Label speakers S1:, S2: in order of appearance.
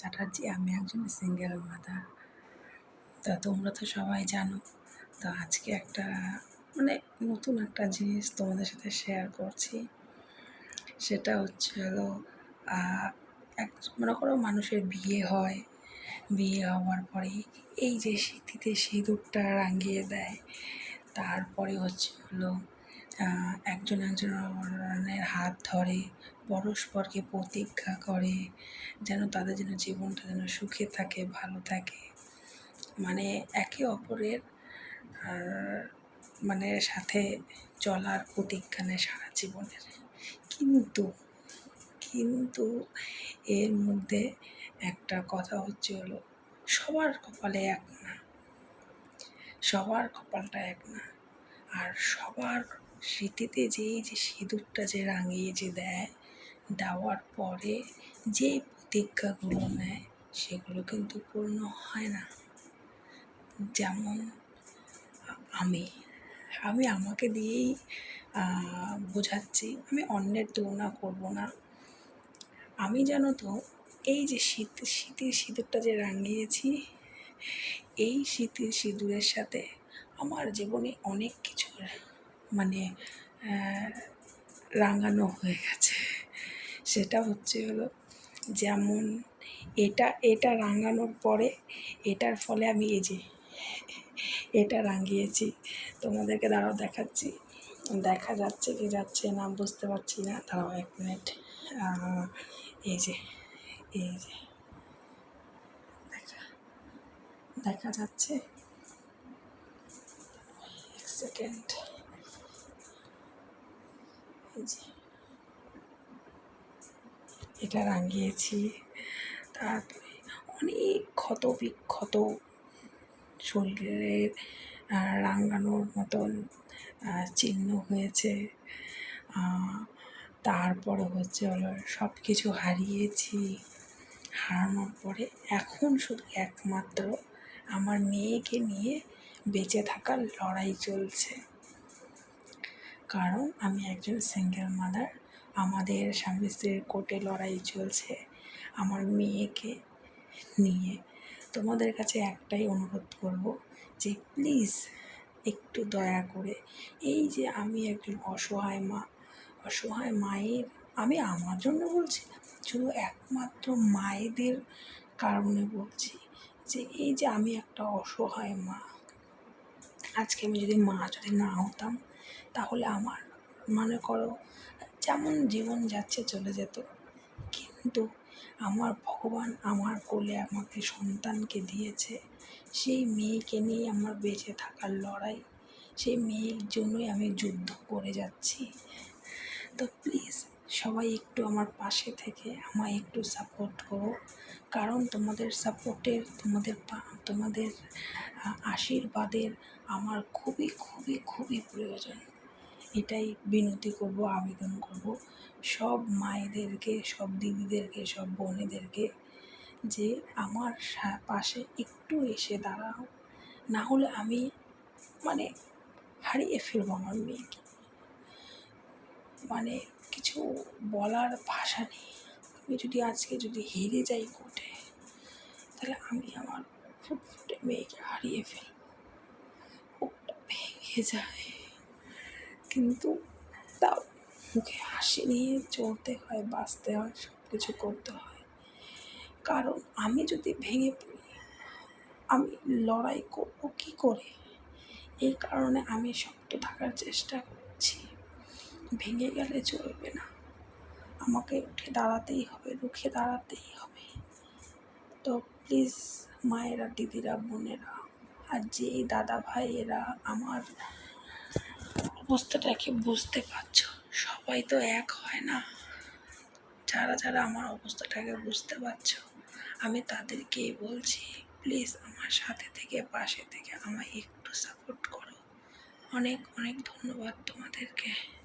S1: চ্যাটার্জি, আমি একজন single mother. তা তোমরা তো সবাই জানো। তো আজকে একটা মানে নতুন একটা জিনিস তোমাদের সাথে শেয়ার করছি। সেটা হচ্ছে হলো এক, মনে করো মানুষের বিয়ে হয়। বিয়ে হওয়ার পরে এই যে শীতিতে সিঁদুরটা রাঙিয়ে দেয়। তারপরে হচ্ছে হলো একজন একজনের হাত ধরে, পরস্পরকে প্রতিজ্ঞা করে যেন তাদের যেন জীবনটা যেন সুখে থাকে, ভালো থাকে। মানে একে অপরের মানে সাথে চলার প্রতিজ্ঞা নেয় সারা জীবনের। কিন্তু কিন্তু এর মধ্যে একটা কথা হচ্ছে হলো, সবার কপালে এক না। সবার কপালটা এক না। আর সবার স্মৃতিতে যেই যে সিঁদুরটা যে রাঙিয়ে যে দেয়, দেওয়ার পরে যে প্রতিজ্ঞাগুলো নেয়, সেগুলো কিন্তু পূর্ণ হয় না। যেমন আমি আমি আমাকে দিয়েই বোঝাচ্ছি, আমি অন্যের তুলনা করব না। আমি জানো তো, এই যে শীত, শীতের সিঁদুরটা যে রাঙিয়েছি, এই শীতের সিঁদুরের সাথে আমার জীবনে অনেক কিছু মানে রাঙানো হয়ে গেছে। সেটা হচ্ছে হলো যেমন এটা এটা রাঙানোর পরে এটার ফলে আমি এই যে, এটা রাঙিয়েছি। তোমাদেরকে দাঁড়াও দেখাচ্ছি। দেখা যাচ্ছে কি যাচ্ছে না, বুঝতে পারছি না। দাঁড়াও এক মিনিট। এই যে এই যে, দেখা দেখা যাচ্ছে। এক সেকেন্ড। এটা রাঙিয়েছি। তারপরে অনেক ক্ষত বিক্ষত শরীরের রাঙানোর মতন চিহ্ন হয়েছে। তারপরে হচ্ছে হলো সব কিছু হারিয়েছি। হারানোর পরে এখন শুধু একমাত্র আমার মেয়েকে নিয়ে বেঁচে থাকার লড়াই চলছে। কারণ আমি একজন সিঙ্গেল মাদার আমাদের স্বামী স্ত্রীর কোর্টে লড়াই চলছে আমার মেয়েকে নিয়ে। তোমাদের কাছে একটাই অনুরোধ করব যে প্লিজ একটু দয়া করে, এই যে আমি একজন অসহায় মা, অসহায় মায়ের, আমি আমার জন্য বলছি শুধু একমাত্র মায়েদের কারণে বলছি যে এই যে আমি একটা অসহায় মা, আজকে আমি যদি মা যদি না হতাম তাহলে আমার মনে করো যেমন জীবন যাচ্ছে চলে যেত। কিন্তু আমার ভগবান আমার কোলে আমাকে সন্তানকে দিয়েছে। সেই মেয়েকে নিয়ে আমার বেঁচে থাকার লড়াই, সেই মেয়ের জন্যই আমি যুদ্ধ করে যাচ্ছি। তো প্লিজ সবাই একটু আমার পাশে থেকে আমায় একটু সাপোর্ট করো। কারণ তোমাদের সাপোর্টের তোমাদের তোমাদের আশীর্বাদের আমার খুবই খুবই খুবই প্রয়োজন। এটাই বিনতি করব, আবেদন করব। সব মায়েদেরকে, সব দিদিদেরকে, সব বোনেদেরকে যে আমার পাশে একটু এসে দাঁড়াও। না হলে আমি মানে হারিয়ে ফেলব আমার মেয়েকে। মানে কিছু বলার ভাষা নেই। আমি যদি আজকে যদি হেরে যাই কোর্টে, তাহলে আমি আমার ফুটফুটে মেয়েকে হারিয়ে ফেলব। বুকটা ভেঙে যায়। কিন্তু তাও মুখে হাসি নিয়ে চলতে হয়, বাঁচতে হয় সব কিছু করতে হয়। কারণ আমি যদি ভেঙে পড়ি, আমি লড়াই করব কী করে? এই কারণে আমি শক্ত থাকার চেষ্টা করছি ভেঙে গেলে চলবে না। আমাকে উঠে দাঁড়াতেই হবে, রুখে দাঁড়াতেই হবে। তো প্লিজ মায়েরা, দিদিরা, বোনেরা, আর যে দাদা ভাইয়েরা আমার অবস্থাটাকে বুঝতে পারছ, সবাই তো এক হয় না। যারা যারা আমার অবস্থাটাকে বুঝতে পারছ, আমি তাদেরকেই বলছি প্লিজ আমার সাথে থেকে, পাশে থেকে আমায় একটু সাপোর্ট করো। অনেক অনেক ধন্যবাদ তোমাদেরকে।